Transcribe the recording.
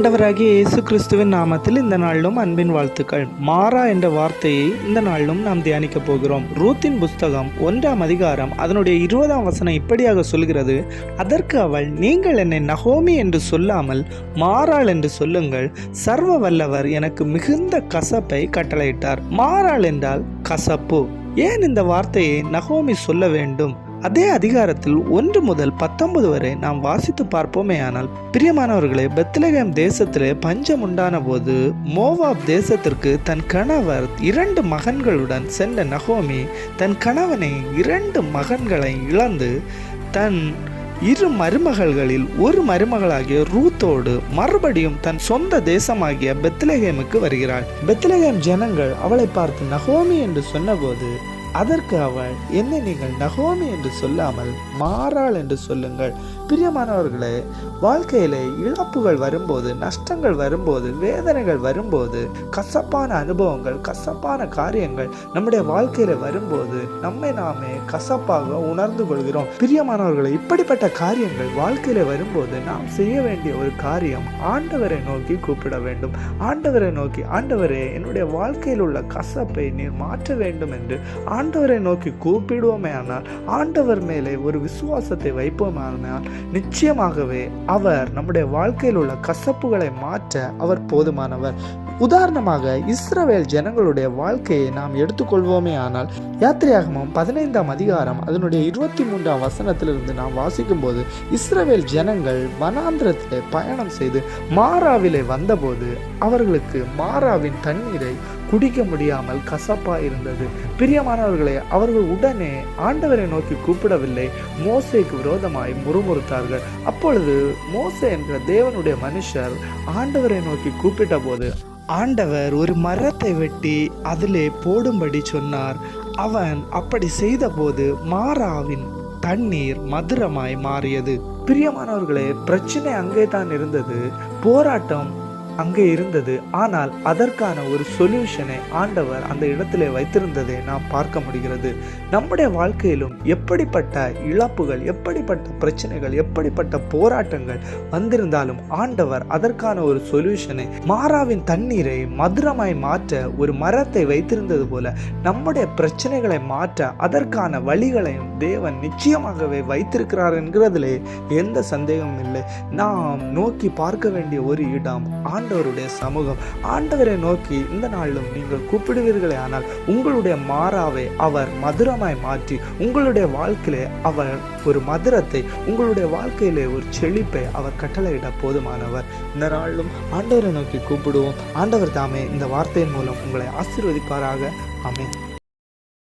ஆண்டவராகிய இயேசு கிறிஸ்துவின் நாமத்தில் இந்த நாளிலும் அன்பின் வாழ்த்துக்கள். மாறா என்ற வார்த்தையை இந்த நாளிலும் நாம் தியானிக்க போகிறோம். ரூத்தின் புஸ்தகம் ஒன்றாம் அதிகாரம் அதனுடைய இருபதாம் வசனம் இப்படியாக சொல்கிறது அதற்கு அவள் நீங்கள் என்னை நகோமி என்று சொல்லாமல் மாறாள் என்று சொல்லுங்கள். சர்வ வல்லவர் எனக்கு மிகுந்த கசப்பை கட்டளையிட்டார். மாறாள் என்றால் கசப்பு. ஏன் இந்த வார்த்தையை நகோமி சொல்ல வேண்டும்? அதே அதிகாரத்தில் ஒன்று முதல் பத்தொன்பது வரை நாம் வாசித்து பார்ப்போமே ஆனால் பிரியமானவர்களே பெத்லகேம் தேசத்திலே பஞ்சம் உண்டான போது மோவாப் தேசத்திற்கு தன் கணவர் இரண்டு மகன்களுடன் சென்ற நகோமி தன் கணவனை இரண்டு மகன்களை இழந்து தன் இரு மருமகள்களில் ஒரு மருமகளாகிய ரூத்தோடு மறுபடியும் தன் சொந்த தேசமாகிய பெத்லகேமுக்கு வருகிறாள். பெத்லகேம் ஜனங்கள் அவளை பார்த்து நகோமி என்று சொன்னபோது அதற்கு அவள் என்னை நீங்கள் நகோமி என்று சொல்லாமல் மாறாள் என்று சொல்லுங்கள். பிரியமானவர்களே வாழ்க்கையிலே இழப்புகள் வரும்போது நஷ்டங்கள் வரும்போது வேதனைகள் வரும்போது கசப்பான அனுபவங்கள் கசப்பான காரியங்கள் நம்முடைய வாழ்க்கையில வரும்போது நம்மை நாமே கசப்பாக உணர்ந்து கொள்கிறோம். பிரியமானவர்களை இப்படிப்பட்ட காரியங்கள் வாழ்க்கையில வரும்போது நாம் செய்ய வேண்டிய ஒரு காரியம் ஆண்டவரை நோக்கி கூப்பிட வேண்டும். ஆண்டவரை நோக்கி ஆண்டவரே என்னுடைய வாழ்க்கையில் உள்ள கசப்பை நீர் மாற்ற வேண்டும் என்று ஆண்டவரை நோக்கி கூப்பிடுவோமே ஆனால் ஆண்டவர் மேலே ஒரு விசுவாசத்தை வைப்போமானால் நிச்சயமாகவே அவர் நம்முடைய வாழ்க்கையில் உள்ள கசப்புகளை மாற்ற அவர் போதுமானவர். உதாரணமாக இஸ்ரவேல் ஜனங்களுடைய வாழ்க்கையை நாம் எடுத்துக்கொள்வோமே ஆனால் யாத்திரையாகமும் பதினைந்தாம் அதிகாரம் அதனுடைய இருபத்தி மூன்றாம் வசனத்திலிருந்து நாம் வாசிக்கும்போது இஸ்ரவேல் ஜனங்கள் வனாந்திரத்திலே பயணம் செய்து மாறாவிலே வந்தபோது அவர்களுக்கு மாறாவின் தண்ணீரை குடிக்க முடியாமல் கசப்பா இருந்தது. பிரியமானவர்களே அவர்கள் உடனே ஆண்டவரை நோக்கி கூப்பிடவில்லை. மோசைக்கு விரோதமாய் முறுமுறுத்தார்கள். அப்பொழுது மோசே என்ற தேவனுடைய மனுஷர் ஆண்டவரை நோக்கி கூப்பிட்ட போது ஆண்டவர் ஒரு மரத்தை வெட்டி அதிலே போடும்படி சொன்னார். அவன் அப்படி செய்தபோது மாறாவின் தண்ணீர் மதுரமாய் மாறியது. பிரியமானவர்களே பிரச்சனை அங்கே தான் இருந்தது. போராட்டம் அங்கே இருந்தது. ஆனால் அதற்கான ஒரு சொல்யூஷனை ஆண்டவர் அந்த இடத்திலே வைத்திருந்ததை நாம் பார்க்க முடிகிறது. நம்முடைய வாழ்க்கையிலும் எப்படிப்பட்ட இழப்புகள் எப்படிப்பட்ட பிரச்சனைகள் எப்படிப்பட்ட போராட்டங்கள் வந்திருந்தாலும் ஆண்டவர் அதற்கான ஒரு சொல்யூஷனை மாறாவின் தண்ணீரை மதுரமாய் மாற்ற ஒரு மரத்தை வைத்திருந்தது போல நம்முடைய பிரச்சனைகளை மாற்ற அதற்கான வழிகளையும் தேவன் நிச்சயமாகவே வைத்திருக்கிறார் என்கிறதிலே எந்த சந்தேகமும் இல்லை. நாம் நோக்கி பார்க்க வேண்டிய ஒரு இடம் ஆண்டவருடைய சமூகம் ஆண்டவரை நோக்கி இந்த நாளிலும் நீங்கள் கூப்பிடுவீர்களே ஆனால் உங்களுடைய மாறாவை அவர் மதுரமாய் மாற்றி உங்களுடைய வாழ்க்கையிலே அவர் ஒரு மதுரத்தை உங்களுடைய வாழ்க்கையிலே ஒரு செழிப்பை அவர் கட்டளையிட போதுமானவர். இந்த நாளிலும் ஆண்டவரை நோக்கி கூப்பிடுவோம். ஆண்டவர் தாமே இந்த வார்த்தையின் மூலம் உங்களை ஆசீர்வதிப்பாராக. ஆமென்.